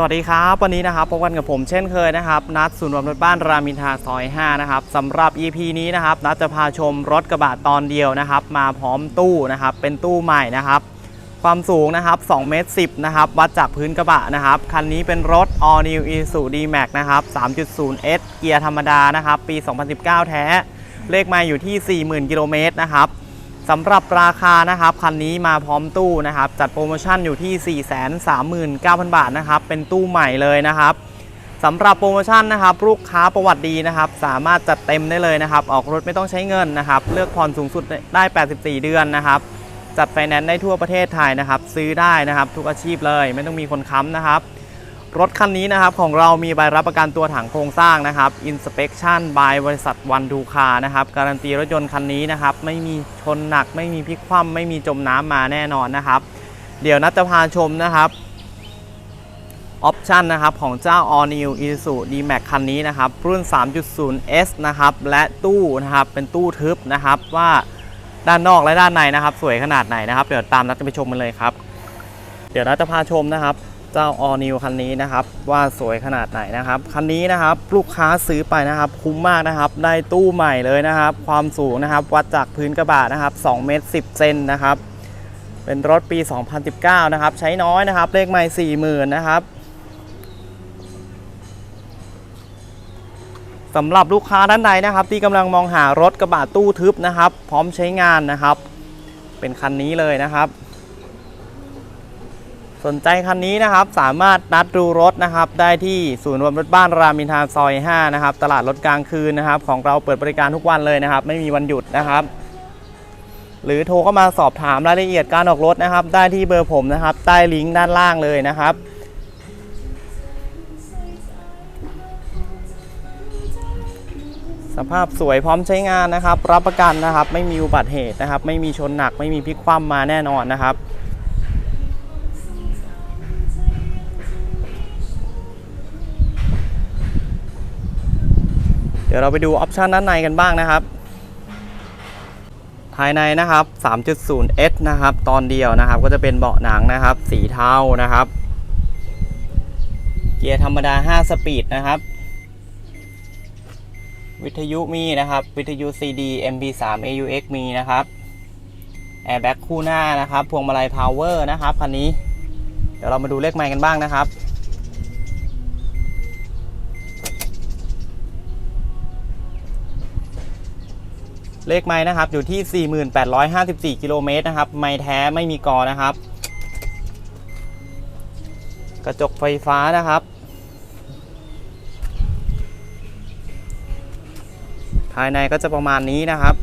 สวัสดีครับวันนี้นะครับพบกันกับผมเช่นเคยนะครับ นัดศูนย์รวมรถบ้านรามินทาซอย 5 นะครับสำหรับ EP นี้นะครับ นัดจะพาชมรถกระบะตอนเดียวนะครับ มาพร้อมตู้นะครับ เป็นตู้ใหม่นะครับ ความสูงนะครับ2เมตร10 นะครับ วัดจากพื้นกระบะนะครับ คันนี้เป็นรถ All New Isuzu D-Max นะครับ 3.0S เกียร์ธรรมดานะครับ ปี 2019 แท้ เลขไมาอยู่ที่ 40,000 กิโลเมตรนะครับ สำหรับราคานะครับคันนี้มาพร้อมตู้นะครับจัดโปรโมชั่นอยู่ที่ 439,000 บาทนะครับเป็นตู้ใหม่เลยนะครับสำหรับโปรโมชั่นนะครับลูกค้าประวัติดีนะครับ สามารถจัดเต็มได้เลยนะครับ ออกรถไม่ต้องใช้เงินนะครับ เลือกผ่อนสูงสุดได้ 84 เดือนนะครับ จัดไฟแนนซ์ได้ทั่วประเทศไทยนะครับ ซื้อได้นะครับ ทุกอาชีพเลย ไม่ต้องมีคนค้ำนะครับ รถคันนี้นะครับของเรามีใบรับประกันตัวถังโครงสร้างนะครับ Inspection by บริษัทวันดูคานะครับ การันตีรถยนต์คันนี้นะครับ ไม่มีชนหนัก ไม่มีพลิกคว่ำไม่มีจมน้ำมาแน่นอนนะครับ เดี๋ยวนัดจะพาชมนะครับออปชันนะครับของเจ้า All New Isuzu D-Max คันนี้นะครับ รุ่น 3.0S นะครับ และตู้นะครับ เป็นตู้ทึบนะครับว่าด้านนอกและด้านในนะครับ สวยขนาดไหนนะครับ เดี๋ยวตามนัดจะไปชมกันเลยครับ เดี๋ยวนัดจะพาชมนะครับ เจ้า All New คันนี้นะครับ ว่าสวยขนาดไหนนะครับ คันนี้นะครับลูกค้าซื้อไปนะครับ คุ้มมากนะครับ ได้ตู้ใหม่เลยนะครับ ความสูงนะครับ วัดจากพื้นกระบะนะครับ2เมตร10เซนนะครับ เป็นรถปี 2019 นะครับ ใช้น้อยนะครับ เลขไม่40,000นะครับสำหรับลูกค้าท่านใดนะครับ ที่กำลังมองหารถกระบะตู้ทึบนะครับ พร้อมใช้งานนะครับ เป็นคันนี้เลยนะครับ สนใจคันนี้นะครับสามารถนัดดูรถนะครับได้ที่ศูนย์รวมรถบ้านรามินทาซอย 5 นะครับ ตลาดรถกลางคืนนะครับ ของเราเปิดบริการทุกวันเลยนะครับ ไม่มีวันหยุดนะครับ หรือโทรเข้ามาสอบถามรายละเอียดการออกรถนะครับ ได้ที่เบอร์ผมนะครับ ใต้ลิงก์ด้านล่างเลยนะครับสภาพสวยพร้อมใช้งานนะครับ รับประกันนะครับ ไม่มีอุบัติเหตุนะครับ ไม่มีชนหนักไม่มีพลิกคว่ำมาแน่นอนนะครับ เดี๋ยวเราไปดูออปชันด้านในกันบ้างนะครับ ภายในนะครับ 3.0S นะครับ ตอนเดียวนะครับ ก็จะเป็นเบาะหนังนะครับ สีเทานะครับ เกียร์ธรรมดา 5 สปีดนะครับ วิทยุมีนะครับ วิทยุ CD MP3 AUX มีนะครับแอร์แบ็กคู่หน้านะครับ พวงมาลัยพาวเวอร์นะครับคันนี้ เดี๋ยวเรามาดูเลขไมค์กันบ้างนะครับ เลขไม้นะครับอยู่ที่ 4854 กิโลเมตรนะครับไม้แท้ไม่มีกอนะครับ กระจกไฟฟ้านะครับ ภายในก็จะประมาณนี้นะครับ